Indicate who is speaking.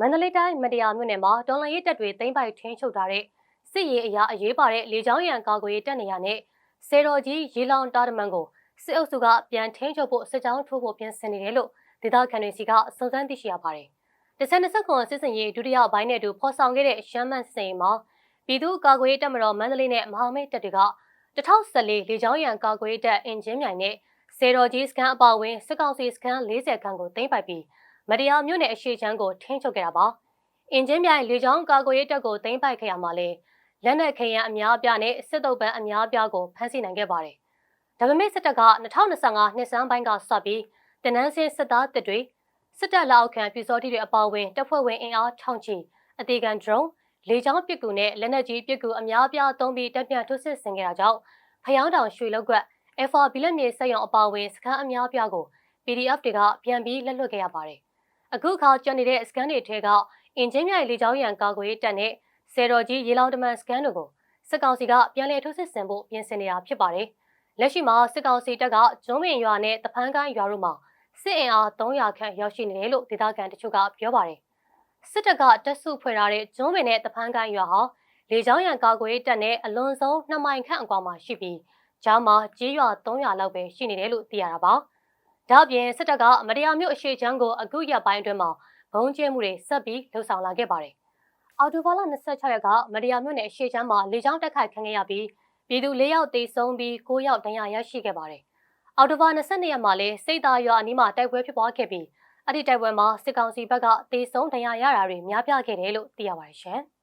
Speaker 1: မန္တလေးတိုင်းမတရားမြို့နယ်မှာတော်လှန်ရေးတပ်တွေသိမ်းပိုက်ထင်းချုပ်ထားတဲ့စစ်ရေးအရာအရေးပါတဲ့လေကြောင်းရန်ကာကွယ်ရေးတပ်နေရာနဲ့စေတော်ကြီးရေလောင်တာတမန်ကိုစစ်အုပ်စုကပြန်ထင်းချုပ်ဖို့စစ်ကြောင်းထိုးဖို့ပြင်ဆင်နေတယ်လို့ဒေသခံတွေစီကစုံစမ်းသိရှိရပါတယ်။တစ်ဆက်နှစ်ဆက်ခွန်စစ်စင်ရေးဒုတိယပိုင်းနဲ့အတူဖော်ဆောင်ခဲ့တဲ့ရှမ်းမန်စင်မှာပြည်သူ့ကာကွယ်ရေးတပ်မတော်မန္တလေးနဲ့မဟာမိတ်တပ်တွေက2014လေကြောင်းရန်ကာကွယ်ရေးတပ်အင်ဂျင်မြိုင်နဲ့စေတော်ကြီးစကန်အပါအဝင်စစ်ကောင်စီစကန်40ခန်းကိုသိမ်းပိုက်ပြီး မတရားမြို့နယ်အရှိချမ်းကိုထင်းချုပ်ခဲ့တာပါ။အင်ဂျင်မြိုင်လေကြောင်းကာကွယ်ရေးတပ်ကိုသိမ်းပိုက်ခဲ့ရမှာလေလက်နက်ခဲယံအများအပြားနဲ့စစ်တုပ်ပန်းအများအပြားကိုဖမ်းဆီးနိုင်ခဲ့ပါတယ်။ဒါပေမဲ့စစ်တပ်က2025နှစ်စန်းပိုင်းကစပြီးတနန်းစင်းစစ်သားတပ်တွေစစ်တပ်လက်အောက်ခံပြည်စောတိတွေအပါအဝင်တပ်ဖွဲ့ဝင်အင်အားထောင်ချီအသေးခံ drone လေကြောင်းပစ်ကူနဲ့လက်နက်ကြီးပစ်ကူအများအပြားသုံးပြီးတပ်ပြန်ထုတ်စစ်ဆင်ခဲ့တာကြောင့်ဖျောင်းတောင်ရွှေလောက်ကွက် FR ဘီလက်မြေစက်ရုံအပါအဝင်စခန်းအများအပြားကို PDF တွေကပြန်ပြီးလက်လွတ်ခဲ့ရပါတယ်။ အခုခါကျန်နေတဲ့စကန်တွေထဲကအင်ဂျင်မြိုင်လေကြောင်းရန်ကာကွယ်ရေးတပ်နဲ့စေတော်ကြီးရေလောင်တမန်စကန်တို့ကိုစစ်ကောင်စီကပြန်လည်ထုတ်စစ်ဆင်ဖို့ပြင်ဆင်နေတာဖြစ်ပါတယ်။လက်ရှိမှာစစ်ကောင်စီတပ်ကဂျုံးမင်ရွာနဲ့တဖန်းကိုင်းရွာတို့မှာစစ်အင်အား300ခန့်ရောက်ရှိနေတယ်လို့ဒေသခံတချို့ကပြောပါတယ်။စစ်တပ်ကတပ်စုဖွဲ့ထားတဲ့ဂျုံးမင်နဲ့တဖန်းကိုင်းရွာဟာလေကြောင်းရန်ကာကွယ်ရေးတပ်နဲ့အလွန်ဆုံး2မိုင်ခန့်အကွာမှာရှိပြီးကြားမှာကြေးရွာ300လောက်ပဲရှိနေတယ်လို့သိရတာပါ။ ဒါ့အပြင်စစ်တပ်ကမတရားမျိုးအရှိချမ်းကိုအခုရက်ပိုင်းအတွင်းမှာဘုံကျဲမှုတွေဆက်ပြီးလှုပ်ဆောင်လာခဲ့ပါတယ်။အော်တိုဘာလ26ရက်ကမတရားမျိုးနဲ့အရှိချမ်းမှာလေကြောင်းတက်ခိုက်ခံခဲ့ရပြီးပြည်သူ၄ယောက်သေဆုံးပြီး9ယောက်ဒဏ်ရာရရှိခဲ့ပါတယ်။အော်တိုဘာ22ရက်မှာလည်းစိတ်သားရွာအနီးမှာတိုက်ပွဲဖြစ်ပွားခဲ့ပြီးအဲ့ဒီတိုက်ပွဲမှာစစ်ကောင်စီဘက်ကသေဆုံးဒဏ်ရာရတာတွေများပြားခဲ့တယ်လို့သိရပါတယ်ရှင်။